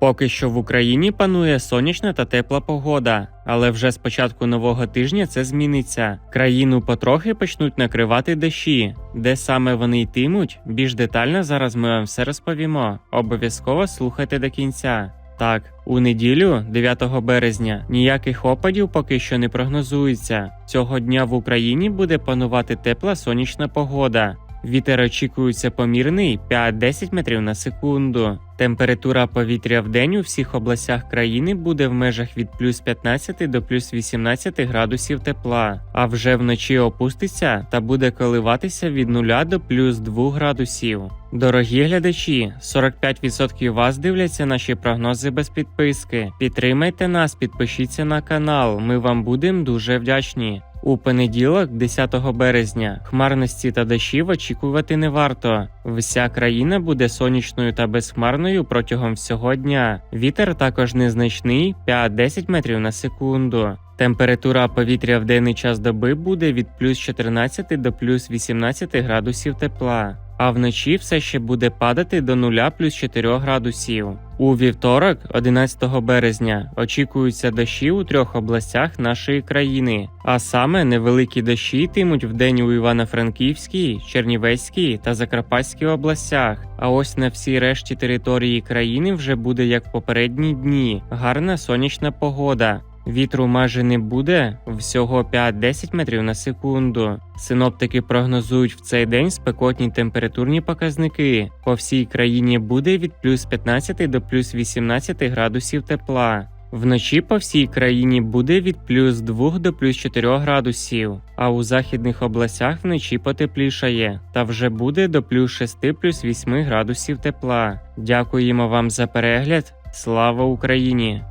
Поки що в Україні панує сонячна та тепла погода, але вже з початку нового тижня це зміниться. Країну потрохи почнуть накривати дощі. Де саме вони йтимуть, більш детально зараз ми вам все розповімо. Обов'язково слухайте до кінця. Так, у неділю, 9 березня, ніяких опадів поки що не прогнозується. Цього дня в Україні буде панувати тепла сонячна погода. Вітер очікується помірний 5-10 метрів на секунду. Температура повітря в день у всіх областях країни буде в межах від плюс 15 до плюс 18 градусів тепла, а вже вночі опуститься та буде коливатися від 0 до плюс 2 градусів. Дорогі глядачі, 45% вас дивляться наші прогнози без підписки. Підтримайте нас, підпишіться на канал. Ми вам будемо дуже вдячні. У понеділок, 10 березня, хмарності та дощів очікувати не варто. Вся країна буде сонячною та безхмарною протягом всього дня. Вітер також незначний 5-10 метрів на секунду. Температура повітря в денний час доби буде від плюс 14 до плюс 18 градусів тепла. А вночі все ще буде падати до 0 плюс 4 градусів. У вівторок, 11 березня, очікуються дощі у трьох областях нашої країни, а саме невеликі дощі йтимуть в день у Івано-Франківській, Чернівецькій та Закарпатській областях. А ось на всій решті території країни вже буде як попередні дні, гарна сонячна погода. Вітру майже не буде всього 5-10 метрів на секунду. Синоптики прогнозують в цей день спекотні температурні показники. По всій країні буде від плюс 15 до плюс 18 градусів тепла. Вночі по всій країні буде від плюс 2 до плюс 4 градусів, а у західних областях вночі потеплішає, та вже буде до плюс 6 плюс 8 градусів тепла. Дякуємо вам за перегляд. Слава Україні!